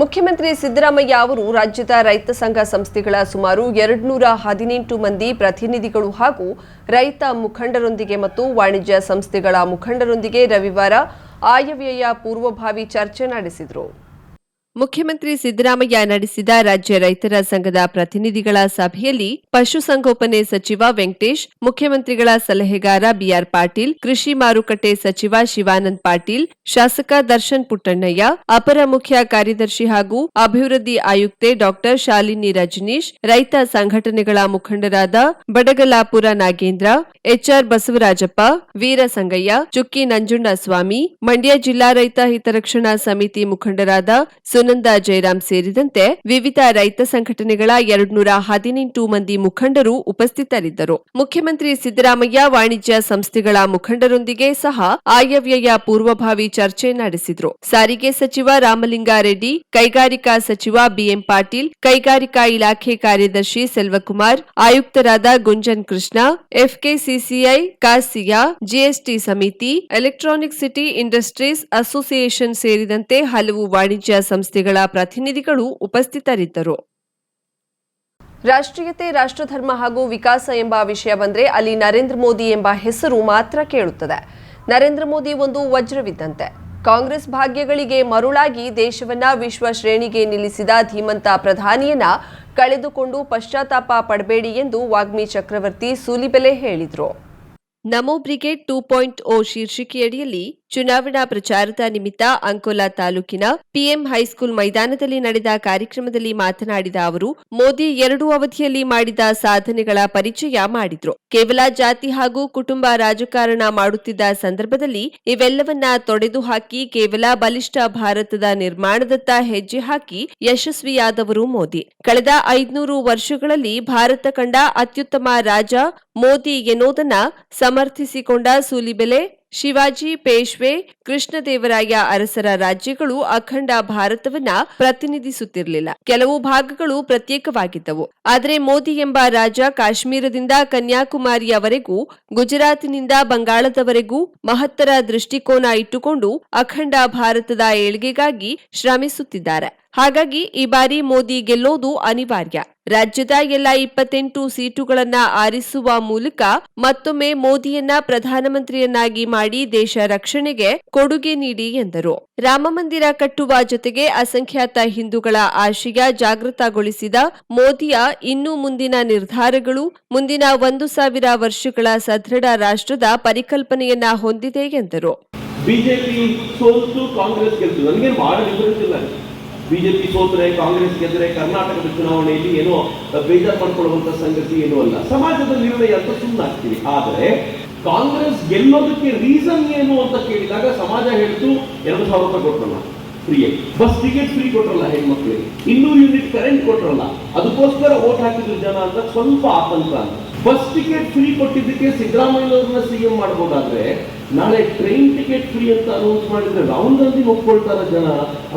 ಮುಖ್ಯಮಂತ್ರಿ ಸಿದ್ದರಾಮಯ್ಯ ಅವರು ರಾಜ್ಯದ ರೈತ ಸಂಘ ಸಂಸ್ಥೆಗಳ ಸುಮಾರು ಎರಡುನೂರ ಹದಿನೆಂಟು ಮಂದಿ ಪ್ರತಿನಿಧಿಗಳು ಹಾಗೂ ರೈತ ಮುಖಂಡರೊಂದಿಗೆ ಮತ್ತು ವಾಣಿಜ್ಯ ಸಂಸ್ಥೆಗಳ ಮುಖಂಡರೊಂದಿಗೆ ರವಿವಾರ ಆಯವ್ಯಯ ಪೂರ್ವಭಾವಿ ಚರ್ಚೆ ನಡೆಸಿದರು. ಮುಖ್ಯಮಂತ್ರಿ ಸಿದ್ದರಾಮಯ್ಯ ನಡೆಸಿದ ರಾಜ್ಯ ರೈತರ ಸಂಘದ ಪ್ರತಿನಿಧಿಗಳ ಸಭೆಯಲ್ಲಿ ಪಶುಸಂಗೋಪನೆ ಸಚಿವ ವೆಂಕಟೇಶ್, ಮುಖ್ಯಮಂತ್ರಿಗಳ ಸಲಹೆಗಾರ ಬಿಆರ್ ಪಾಟೀಲ್, ಕೃಷಿ ಮಾರುಕಟ್ಟೆ ಸಚಿವ ಶಿವಾನಂದ್ ಪಾಟೀಲ್, ಶಾಸಕ ದರ್ಶನ್ ಪುಟ್ಟಣ್ಣಯ್ಯ, ಅಪರ ಮುಖ್ಯ ಕಾರ್ಯದರ್ಶಿ ಹಾಗೂ ಅಭಿವೃದ್ಧಿ ಆಯುಕ್ತೆ ಡಾಕ್ಟರ್ ಶಾಲಿನಿ ರಜನೀಶ್, ರೈತ ಸಂಘಟನೆಗಳ ಮುಖಂಡರಾದ ಬಡಗಲಾಪುರ ನಾಗೇಂದ್ರ, ಎಚ್ಆರ್ ಬಸವರಾಜಪ್ಪ ವೀರಸಂಗಯ್ಯ ಚುಕ್ಕಿ ನಂಜುಂಡಸ್ವಾಮಿ, ಮಂಡ್ಯ ಜಿಲ್ಲಾ ರೈತ ಹಿತರಕ್ಷಣಾ ಸಮಿತಿ ಮುಖಂಡರಾದ ಸುನಂದ ಜಯರಾಮ್ ಸೇರಿದಂತೆ ವಿವಿಧ ರೈತ ಸಂಘಟನೆಗಳ ಎರಡ್ನೂರ ಹದಿನೆಂಟು ಮಂದಿ ಮುಖಂಡರು ಉಪಸ್ಥಿತರಿದ್ದರು. ಮುಖ್ಯಮಂತ್ರಿ ಸಿದ್ದರಾಮಯ್ಯ ವಾಣಿಜ್ಯ ಸಂಸ್ಥೆಗಳ ಮುಖಂಡರೊಂದಿಗೆ ಸಹ ಆಯವ್ಯಯ ಪೂರ್ವಭಾವಿ ಚರ್ಚೆ ನಡೆಸಿದ್ರು. ಸಾರಿಗೆ ಸಚಿವ ರಾಮಲಿಂಗಾರೆಡ್ಡಿ, ಕೈಗಾರಿಕಾ ಸಚಿವ ಬಿಎಂ ಪಾಟೀಲ್, ಕೈಗಾರಿಕಾ ಇಲಾಖೆ ಕಾರ್ಯದರ್ಶಿ ಸೆಲ್ವಕುಮಾರ್, ಆಯುಕ್ತರಾದ Gunjan Krishna, FKCCI, KASSIA, GST ಸಮಿತಿ, ಎಲೆಕ್ಟ್ರಾನಿಕ್ ಸಿಟಿ ಇಂಡಸ್ಟ್ರೀಸ್ ಅಸೋಸಿಯೇಷನ್ ಸೇರಿದಂತೆ ಹಲವು ವಾಣಿಜ್ಯ ಸಂಸ್ಥೆಗಳ ಪ್ರತಿನಿಧಿಗಳು ಉಪಸ್ಥಿತರಿದ್ದರು. ರಾಷ್ಟ್ರೀಯತೆ ರಾಷ್ಟ್ರಧರ್ಮ ಹಾಗೂ ವಿಕಾಸ ಎಂಬ ವಿಷಯ ಬಂದರೆ ಅಲ್ಲಿ ನರೇಂದ್ರ ಮೋದಿ ಎಂಬ ಹೆಸರು ಮಾತ್ರ ಕೇಳುತ್ತದೆ. ನರೇಂದ್ರ ಮೋದಿ ಒಂದು ವಜ್ರವಿದ್ದಂತೆ. ಕಾಂಗ್ರೆಸ್ ಭಾಗ್ಯಗಳಿಗೆ ಮರುಳಾಗಿ ದೇಶವನ್ನ ವಿಶ್ವ ಶ್ರೇಣಿಗೆ ನಿಲ್ಲಿಸಿದ ಧೀಮಂತ ಪ್ರಧಾನಿಯನ್ನ ಕಳೆದುಕೊಂಡು ಪಶ್ಚಾತ್ತಾಪ ಪಡಬೇಡಿ ಎಂದು ವಾಗ್ಮಿ ಚಕ್ರವರ್ತಿ ಸೂಲಿಬೆಲೆ ಹೇಳಿದರು. Namo brigade two point O ಶೀರ್ಷಿಕೆಯಡಿಯಲ್ಲಿ ಚುನಾವಣಾ ಪ್ರಚಾರದ ನಿಮಿತ್ತ ಅಂಕೋಲಾ ತಾಲೂಕಿನ ಪಿಎಂ ಹೈಸ್ಕೂಲ್ ಮೈದಾನದಲ್ಲಿ ನಡೆದ ಕಾರ್ಯಕ್ರಮದಲ್ಲಿ ಮಾತನಾಡಿದ ಅವರು, ಮೋದಿ ಎರಡು ಅವಧಿಯಲ್ಲಿ ಮಾಡಿದ ಸಾಧನೆಗಳ ಪರಿಚಯ ಮಾಡಿದ್ರು. ಕೇವಲ ಜಾತಿ ಹಾಗೂ ಕುಟುಂಬ ರಾಜಕಾರಣ ಮಾಡುತ್ತಿದ್ದ ಸಂದರ್ಭದಲ್ಲಿ ಇವೆಲ್ಲವನ್ನ ತೊಡೆದು ಹಾಕಿ ಕೇವಲ ಬಲಿಷ್ಠ ಭಾರತದ ನಿರ್ಮಾಣದತ್ತ ಹೆಜ್ಜೆ ಹಾಕಿ ಯಶಸ್ವಿಯಾದವರು ಮೋದಿ. ಕಳೆದ ಐದ್ನೂರು ವರ್ಷಗಳಲ್ಲಿ ಭಾರತ ಕಂಡ ಅತ್ಯುತ್ತಮ ರಾಜ ಮೋದಿ ಎನ್ನುವುದನ್ನ ಸಮರ್ಥಿಸಿಕೊಂಡ ಸೂಲಿಬೆಲೆ ಶಿವಾಜಿ, ಪೇಶ್ವೆ, ಕೃಷ್ಣದೇವರಾಯ ಅರಸರ ರಾಜ್ಯಗಳು ಅಖಂಡ ಭಾರತವನ್ನ ಪ್ರತಿನಿಧಿಸುತ್ತಿರಲಿಲ್ಲ. ಕೆಲವು ಭಾಗಗಳು ಪ್ರತ್ಯೇಕವಾಗಿದ್ದವು. ಆದರೆ ಮೋದಿ ಎಂಬ ರಾಜ ಕಾಶ್ಮೀರದಿಂದ ಕನ್ಯಾಕುಮಾರಿಯವರೆಗೂ ಗುಜರಾತಿನಿಂದ ಬಂಗಾಳದವರೆಗೂ ಮಹತ್ತರ ದೃಷ್ಟಿಕೋನ ಇಟ್ಟುಕೊಂಡು ಅಖಂಡ ಭಾರತದ ಏಳ್ಗೆಗಾಗಿ ಶ್ರಮಿಸುತ್ತಿದ್ದಾರೆ. ಹಾಗಾಗಿ ಈ ಬಾರಿ ಮೋದಿ ಗೆಲ್ಲೋದು ಅನಿವಾರ್ಯ. ರಾಜ್ಯದ ಎಲ್ಲ ಇಪ್ಪತ್ತೆಂಟು ಸೀಟುಗಳನ್ನು ಆರಿಸುವ ಮೂಲಕ ಮತ್ತೊಮ್ಮೆ ಮೋದಿಯನ್ನ ಪ್ರಧಾನಮಂತ್ರಿಯನ್ನಾಗಿ ಮಾಡಿ ದೇಶ ರಕ್ಷಣೆಗೆ ಕೊಡುಗೆ ನೀಡಿ ಎಂದರು. ರಾಮಮಂದಿರ ಕಟ್ಟುವ ಜೊತೆಗೆ ಅಸಂಖ್ಯಾತ ಹಿಂದೂಗಳ ಆಶಯ ಜಾಗೃತಗೊಳಿಸಿದ ಮೋದಿಯ ಇನ್ನು ಮುಂದಿನ ನಿರ್ಧಾರಗಳು ಮುಂದಿನ ಒಂದು ಸಾವಿರ ವರ್ಷಗಳ ಸದೃಢ ರಾಷ್ಟ್ರದ ಪರಿಕಲ್ಪನೆಯನ್ನ ಹೊಂದಿದೆ ಎಂದರು. ಬಿಜೆಪಿ ಸೋತ್ರೆ, ಕಾಂಗ್ರೆಸ್ ಗೆದ್ರೆ ಕರ್ನಾಟಕದ ಚುನಾವಣೆಯಲ್ಲಿ ಏನೋ ಬೇಜಾರು ಪಡ್ಕೊಳ್ಳುವಂತ ಸಂಗತಿ ಏನೂ ಅಲ್ಲ. ಸಮಾಜದ ನಿರ್ಣಯ ಅಂತ ಸುಮ್ಮನಾಗ್ತೀವಿ ಆದರೆ ಕಾಂಗ್ರೆಸ್ ಗೆಲ್ಲೋದಕ್ಕೆ ರೀಸನ್ ಏನು ಅಂತ ಕೇಳಿದಾಗ ಸಮಾಜ ಹೇಳ್ತು, ಎರಡು ಸಾವಿರ ರೂಪಾಯಿ ಕೊಟ್ಟರಲ್ಲ ಫ್ರೀ ಬಸ್ ಟಿಕೆಟ್ ಫ್ರೀ ಕೊಟ್ಟರಲ್ಲ ಹೆಣ್ಮಕ್ಳಿಗೆ. ಇನ್ನೂರು ಯೂನಿಟ್ ಕರೆಂಟ್ ಕೊಟ್ಟರಲ್ಲ ಅದಕ್ಕೋಸ್ಕರ ಓಟ್ ಹಾಕಿದ್ರು ಜನ ಅಂತ ಸ್ವಲ್ಪ ಆತಂಕ ಅಂತ. ಬಸ್ ಟಿಕೆಟ್ ಫ್ರೀ ಕೊಟ್ಟಿದ್ದಕ್ಕೆ ಸಿದ್ದರಾಮಯ್ಯವ್ರನ್ನ ಸಿಎಂ ಮಾಡ್ಬೋದಾದ್ರೆ, ನಾಳೆ ಟ್ರೈನ್ ಟಿಕೆಟ್ ಫ್ರೀ ಅಂತ ಅನೌನ್ಸ್ ಮಾಡಿದ್ರೆ ರಾಹುಲ್ ಗಾಂಧಿ ಒಪ್ಕೊಳ್ತಾರ ಜನ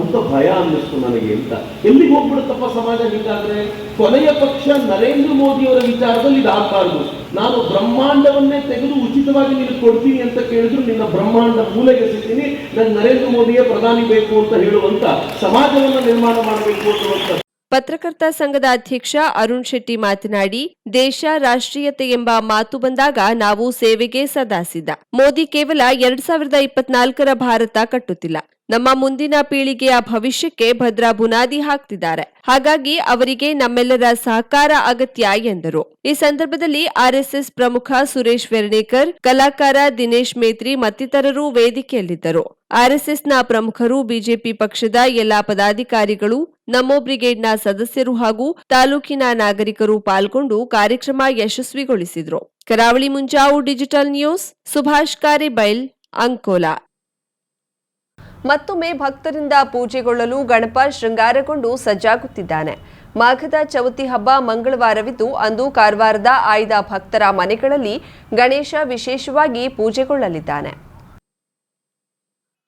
ಅಂತ ಭಯ ಅನ್ನಿಸ್ತು ನನಗೆ ಅಂತ. ಎಲ್ಲಿಗೆ ಹೋಗ್ಬಿಡುತ್ತಪ್ಪ ಸಮಾಜ ಹೀಗಾದ್ರೆ? ಕೊನೆಯ ಪಕ್ಷ ನರೇಂದ್ರ ಮೋದಿ ಅವರ ವಿಚಾರದಲ್ಲಿ ಇದಾಗಬಾರ್ದು ನಾನು ಬ್ರಹ್ಮಾಂಡವನ್ನೇ ತೆಗೆದು ಉಚಿತವಾಗಿ ನೀನು ಕೊಡ್ತೀನಿ ಅಂತ ಕೇಳಿದ್ರು ನಿನ್ನ ಬ್ರಹ್ಮಾಂಡ ಮೂಲೆಗೆ ಸಿಗ್ತೀನಿ ನನ್ನ ನರೇಂದ್ರ ಮೋದಿಯೇ ಪ್ರಧಾನಿ ಬೇಕು ಅಂತ ಹೇಳುವಂತ ಸಮಾಜವನ್ನ ನಿರ್ಮಾಣ ಮಾಡಬೇಕು ಅನ್ನುವಂಥ ಪತ್ರಕರ್ತ ಸಂಘದ ಅಧ್ಯಕ್ಷ ಅರುಣ್ ಶೆಟ್ಟಿ ಮಾತನಾಡಿ ದೇಶ ರಾಷ್ಟ್ರೀಯತೆ ಎಂಬ ಮಾತು ಬಂದಾಗ ನಾವು ಸೇವೆಗೆ ಸದಾ ಸಿದ್ಧ. ಮೋದಿ ಕೇವಲ ಎರಡ್ ಸಾವಿರದ ಇಪ್ಪತ್ನಾಲ್ಕರ ಭಾರತ ಕಟ್ಟುತ್ತಿಲ್ಲ. ನಮ್ಮ ಮುಂದಿನ ಪೀಳಿಗೆಯ ಭವಿಷ್ಯಕ್ಕೆ ಭದ್ರ ಬುನಾದಿ ಹಾಕ್ತಿದ್ದಾರೆ. ಹಾಗಾಗಿ ಅವರಿಗೆ ನಮ್ಮೆಲ್ಲರ ಸಹಕಾರ ಅಗತ್ಯ ಎಂದರು. ಈ ಸಂದರ್ಭದಲ್ಲಿ ಆರ್ಎಸ್ಎಸ್ ಪ್ರಮುಖ ಸುರೇಶ್ ವೆರ್ಣೇಕರ್ ಕಲಾಕಾರ ದಿನೇಶ್ ಮೇತ್ರಿ ಮತ್ತಿತರರು ವೇದಿಕೆಯಲ್ಲಿದ್ದರು. ಆರ್ಎಸ್ಎಸ್ನ ಪ್ರಮುಖರು ಬಿಜೆಪಿ ಪಕ್ಷದ ಎಲ್ಲಾ ಪದಾಧಿಕಾರಿಗಳು ನಮೋ ಬ್ರಿಗೇಡ್ನ ಸದಸ್ಯರು ಹಾಗೂ ತಾಲೂಕಿನ ನಾಗರಿಕರು ಪಾಲ್ಗೊಂಡು ಕಾರ್ಯಕ್ರಮ ಯಶಸ್ವಿಗೊಳಿಸಿದ್ರು. Karavali Munjavu digital news, Subhash Karibail, Ankola. ಮತ್ತೊಮ್ಮೆ ಭಕ್ತರಿಂದ ಪೂಜೆಗೊಳ್ಳಲು ಗಣಪ ಶೃಂಗಾರಗೊಂಡು ಸಜ್ಜಾಗುತ್ತಿದ್ದಾನೆ ಮಾಘದ ಚೌತಿ ಹಬ್ಬ ಮಂಗಳವಾರವಿದ್ದು, ಅಂದು ಕಾರವಾರದ ಆಯ್ದ ಭಕ್ತರ ಮನೆಗಳಲ್ಲಿ ಗಣೇಶ ವಿಶೇಷವಾಗಿ ಪೂಜೆಗೊಳ್ಳಲಿದ್ದಾನೆ.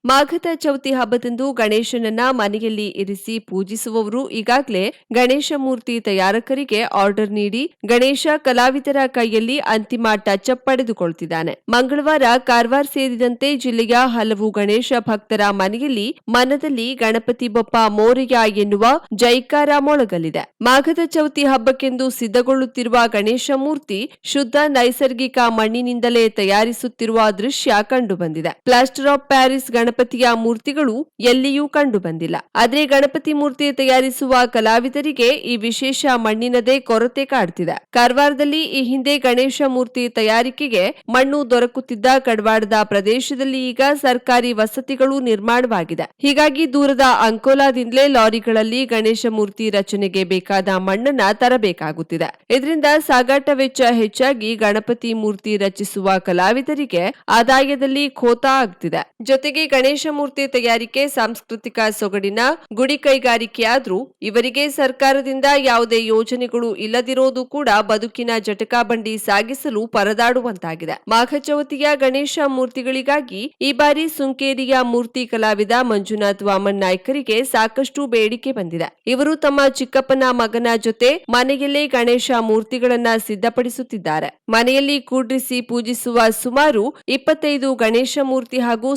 ಮಾಘದ ಚೌತಿ ಹಬ್ಬದಂದು ಗಣೇಶನನ್ನ ಮನೆಯಲ್ಲಿ ಇರಿಸಿ ಪೂಜಿಸುವವರು ಈಗಾಗಲೇ ಗಣೇಶ ಮೂರ್ತಿ ತಯಾರಕರಿಗೆ ಆರ್ಡರ್ ನೀಡಿ ಗಣೇಶ ಕಲಾವಿದರ ಕೈಯಲ್ಲಿ ಅಂತಿಮ ಟಚ್ ಅಪ್ ಪಡೆದುಕೊಳ್ತಿದ್ದಾನೆ. ಮಂಗಳವಾರ ಕಾರವಾರ ಸೇರಿದಂತೆ ಜಿಲ್ಲೆಯ ಹಲವು ಗಣೇಶ ಭಕ್ತರ ಮನೆಯಲ್ಲಿ ಮನದಲ್ಲಿ ಗಣಪತಿ ಬಪ್ಪ ಮೋರೆಯ ಎನ್ನುವ ಜೈಕಾರ ಮೊಳಗಲಿದೆ. ಮಾಘದ ಚೌತಿ ಹಬ್ಬಕ್ಕೆಂದು ಸಿದ್ಧಗೊಳ್ಳುತ್ತಿರುವ ಗಣೇಶ ಮೂರ್ತಿ ಶುದ್ಧ ನೈಸರ್ಗಿಕ ಮಣ್ಣಿನಿಂದಲೇ ತಯಾರಿಸುತ್ತಿರುವ ದೃಶ್ಯ ಕಂಡುಬಂದಿದೆ. ಪ್ಲಾಸ್ಟರ್ ಆಫ್ ಪ್ಯಾರಿಸ್ ಗಣಪತಿಯ ಮೂರ್ತಿಗಳು ಎಲ್ಲಿಯೂ ಕಂಡುಬಂದಿಲ್ಲ. ಆದರೆ ಗಣಪತಿ ಮೂರ್ತಿ ತಯಾರಿಸುವ ಕಲಾವಿದರಿಗೆ ಈ ವಿಶೇಷ ಮಣ್ಣಿನದೇ ಕೊರತೆ ಕಾಡ್ತಿದೆ. ಕಾರವಾರದಲ್ಲಿ ಈ ಹಿಂದೆ ಗಣೇಶ ಮೂರ್ತಿ ತಯಾರಿಕೆಗೆ ಮಣ್ಣು ದೊರಕುತ್ತಿದ್ದ ಕಡವಾಡದ ಪ್ರದೇಶದಲ್ಲಿ ಈಗ ಸರ್ಕಾರಿ ವಸತಿಗಳು ನಿರ್ಮಾಣವಾಗಿದೆ. ಹೀಗಾಗಿ ದೂರದ ಅಂಕೋಲಾದಿಂದಲೇ ಲಾರಿಗಳಲ್ಲಿ ಗಣೇಶ ಮೂರ್ತಿ ರಚನೆಗೆ ಬೇಕಾದ ಮಣ್ಣನ್ನ ತರಬೇಕಾಗುತ್ತಿದೆ. ಇದರಿಂದ ಸಾಗಾಟ ವೆಚ್ಚ ಹೆಚ್ಚಾಗಿ ಗಣಪತಿ ಮೂರ್ತಿ ರಚಿಸುವ ಕಲಾವಿದರಿಗೆ ಆದಾಯದಲ್ಲಿ ಖೋತ ಆಗ್ತಿದೆ. ಜೊತೆಗೆ ಗಣೇಶ ಮೂರ್ತಿ ತಯಾರಿಕೆ, ಸಾಂಸ್ಕೃತಿಕ ಸೊಗಡಿನ ಗುಡಿ ಕೈಗಾರಿಕೆಯಾದರೂ ಇವರಿಗೆ ಸರ್ಕಾರದಿಂದ ಯಾವುದೇ ಯೋಜನೆಗಳು ಇಲ್ಲದಿರೋದು ಕೂಡ ಬದುಕಿನ ಜಟಕಾಬಂಡಿ ಸಾಗಿಸಲು ಪರದಾಡುವಂತಾಗಿದೆ. ಮಾಘಚೌತಿಯ ಗಣೇಶ ಮೂರ್ತಿಗಳಿಗಾಗಿ ಈ ಬಾರಿ ಸುಂಕೇರಿಯ ಮೂರ್ತಿ ಕಲಾವಿದ ಮಂಜುನಾಥ್ ವಾಮನ್ ನಾಯ್ಕರಿಗೆ ಸಾಕಷ್ಟು ಬೇಡಿಕೆ ಬಂದಿದೆ. ಇವರು ತಮ್ಮ ಚಿಕ್ಕಪ್ಪನ ಮಗನ ಜೊತೆ ಮನೆಯಲ್ಲೇ ಗಣೇಶ ಮೂರ್ತಿಗಳನ್ನ ಸಿದ್ಧಪಡಿಸುತ್ತಿದ್ದಾರೆ. ಮನೆಯಲ್ಲಿ ಕೂಡ್ರಿಸಿ ಪೂಜಿಸುವ ಸುಮಾರು ಇಪ್ಪತ್ತೈದು ಗಣೇಶ ಮೂರ್ತಿ ಹಾಗೂ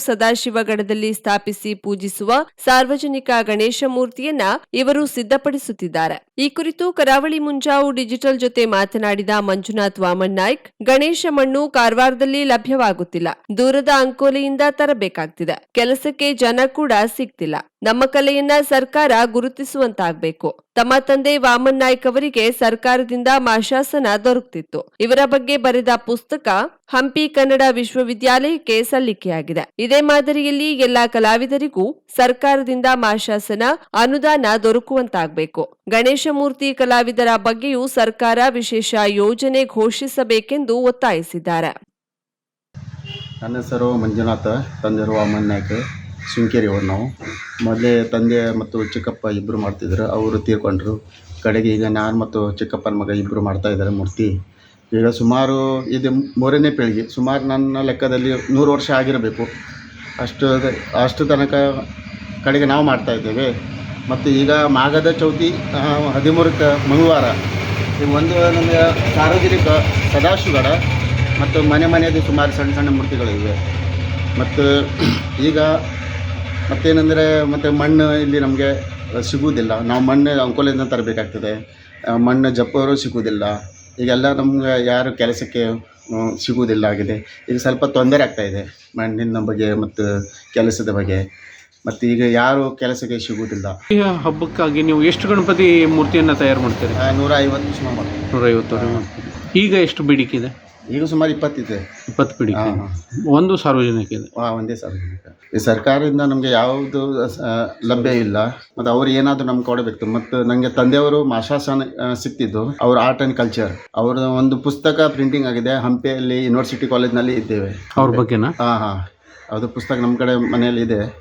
ಸದಾಶಿವಗಡದಲ್ಲಿ ಸ್ಥಾಪಿಸಿ ಪೂಜಿಸುವ ಸಾರ್ವಜನಿಕ ಗಣೇಶ ಮೂರ್ತಿಯನ್ನ ಇವರು ಸಿದ್ಧಪಡಿಸುತ್ತಿದ್ದಾರೆ. ಈ ಕುರಿತು ಕರಾವಳಿ ಮುಂಜಾವು ಡಿಜಿಟಲ್ ಜೊತೆ ಮಾತನಾಡಿದ ಮಂಜುನಾಥ್ ವಾಮನ್ ನಾಯ್ಕ್, ಗಣೇಶ ಮಣ್ಣು ಕಾರವಾರದಲ್ಲಿ ಲಭ್ಯವಾಗುತ್ತಿಲ್ಲ. ದೂರದ ಅಂಕೋಲೆಯಿಂದ ತರಬೇಕಾಗ್ತಿದೆ. ಕೆಲಸಕ್ಕೆ ಜನ ಕೂಡ ಸಿಗ್ತಿಲ್ಲ. ನಮ್ಮ ಕಲೆಯನ್ನ ಸರ್ಕಾರ ಗುರುತಿಸುವಂತಾಗಬೇಕು. ತಮ್ಮ ತಂದೆ ವಾಮನ್ ನಾಯ್ಕ್ ಅವರಿಗೆ ಸರ್ಕಾರದಿಂದ ಮಾಶಾಸನ ದೊರಕುತ್ತಿತ್ತು ಇವರ ಬಗ್ಗೆ ಬರೆದ ಪುಸ್ತಕ ಹಂಪಿ ಕನ್ನಡ ವಿಶ್ವವಿದ್ಯಾಲಯಕ್ಕೆ ಸಲ್ಲಿಕೆಯಾಗಿದೆ. ಇದೇ ಮಾದರಿಯಲ್ಲಿ ಎಲ್ಲಾ ಕಲಾವಿದರಿಗೂ ಸರ್ಕಾರದಿಂದ ಮಾಶಾಸನ, ಅನುದಾನ ದೊರಕುವಂತಾಗಬೇಕು. ಗಣೇಶ ಮೂರ್ತಿ ಕಲಾವಿದರ ಬಗ್ಗೆಯೂ ಸರ್ಕಾರ ವಿಶೇಷ ಯೋಜನೆ ಘೋಷಿಸಬೇಕೆಂದು ಒತ್ತಾಯಿಸಿದ್ದಾರೆ. ನನ್ನ ಹೆಸರು ಮಂಜುನಾಥ, ತಂದೆ ವಾಮನ್ ಶೃಂಗೇರಿ ಅವರು ನಾವು. ಮೊದಲೇ ತಂದೆ ಮತ್ತು ಚಿಕ್ಕಪ್ಪ ಇಬ್ಬರು ಮಾಡ್ತಿದ್ರು. ಅವರು ತೀರ್ಕೊಂಡ್ರು. ಕಡೆಗೆ ಈಗ ನಾನು ಮತ್ತು ಚಿಕ್ಕಪ್ಪನ ಮಗ ಇಬ್ಬರು ಮಾಡ್ತಾ ಇದ್ದಾರೆ ಮೂರ್ತಿ. ಈಗ ಸುಮಾರು ಇದು ಮೂರನೇ ಪೀಳಿಗೆ. ಸುಮಾರು ನನ್ನ ಲೆಕ್ಕದಲ್ಲಿ ನೂರು ವರ್ಷ ಆಗಿರಬೇಕು. ಅಷ್ಟು ಅಷ್ಟು ತನಕ ಕಡೆಗೆ ನಾವು ಮಾಡ್ತಾ ಇದ್ದೇವೆ. ಮತ್ತು ಈಗ ಮಾಘದ ಚೌತಿ ಹದಿಮೂರಕ್ಕೆ ಮಂಗಳವಾರ. ಈಗ ಒಂದು ನಮಗೆ ಸಾರ್ವಜನಿಕ ಸದಾಶಿವಗಡ ಮತ್ತು ಮನೆ ಮನೆಯದು ಸುಮಾರು ಸಣ್ಣ ಸಣ್ಣ ಮೂರ್ತಿಗಳಿವೆ. ಮತ್ತು ಈಗ ಮತ್ತೇನೆಂದರೆ ಮತ್ತು ಮಣ್ಣು ಇಲ್ಲಿ ನಮಗೆ ಸಿಗುವುದಿಲ್ಲ. ನಾವು ಮಣ್ಣು ಅಂಕೋಲೆಯಿಂದ ತರಬೇಕಾಗ್ತದೆ. ಮಣ್ಣು ಜಪ್ಪವರು ಸಿಗುವುದಿಲ್ಲ. ಈಗೆಲ್ಲ ನಮ್ಗೆ ಯಾರು ಕೆಲಸಕ್ಕೆ ಸಿಗುವುದಿಲ್ಲ ಆಗಿದೆ. ಈಗ ಸ್ವಲ್ಪ ತೊಂದರೆ ಆಗ್ತಾಯಿದೆ ಮಣ್ಣಿನ ಬಗ್ಗೆ ಮತ್ತು ಕೆಲಸದ ಬಗ್ಗೆ. ಮತ್ತು ಈಗ ಯಾರು ಕೆಲಸಕ್ಕೆ ಸಿಗುವುದಿಲ್ಲ. ಈ ಹಬ್ಬಕ್ಕಾಗಿ ನೀವು ಎಷ್ಟು ಗಣಪತಿ ಮೂರ್ತಿಯನ್ನು ತಯಾರು ಮಾಡ್ತೀರಿ? ನೂರ ಐವತ್ತು ಸುಮಾರು ಮಾಡ್ತೀವಿ. ನೂರೈವತ್ತು ಈಗ ಎಷ್ಟು ಬೇಡಿಕೆ ಇದೆ? ಈಗ ಸುಮಾರು ಇಪ್ಪತ್ತಿದೆ. ಇಪ್ಪತ್ತು ಹಾಂ ಹಾಂ. ಒಂದು ಸಾರ್ವಜನಿಕ ಇದೆ. ಆ, ಒಂದೇ ಸಾರ್ವಜನಿಕ. ಈ ಸರ್ಕಾರದಿಂದ ನಮಗೆ ಯಾವುದು ಲಭ್ಯ ಇಲ್ಲ. ಮತ್ತು ಅವ್ರು ಏನಾದರೂ ನಮ್ಗೆ ಕೊಡಬೇಕು. ಮತ್ತು ನನಗೆ ತಂದೆಯವರು ಮಾಶಾಸನ ಸಿಕ್ತಿದ್ದು ಅವ್ರ ಆರ್ಟ್ ಆ್ಯಂಡ್ ಕಲ್ಚರ್ ಅವರ ಒಂದು ಪುಸ್ತಕ ಪ್ರಿಂಟಿಂಗ್ ಆಗಿದೆ. ಹಂಪಿಯಲ್ಲಿ ಯೂನಿವರ್ಸಿಟಿ ಕಾಲೇಜ್ನಲ್ಲಿ ಇದ್ದೇವೆ. ಅವ್ರ ಬಗ್ಗೆನಾ? ಹಾಂ ಹಾಂ. ಅದು ಪುಸ್ತಕ ನಮ್ಮ ಕಡೆ ಮನೆಯಲ್ಲಿ ಇದೆ.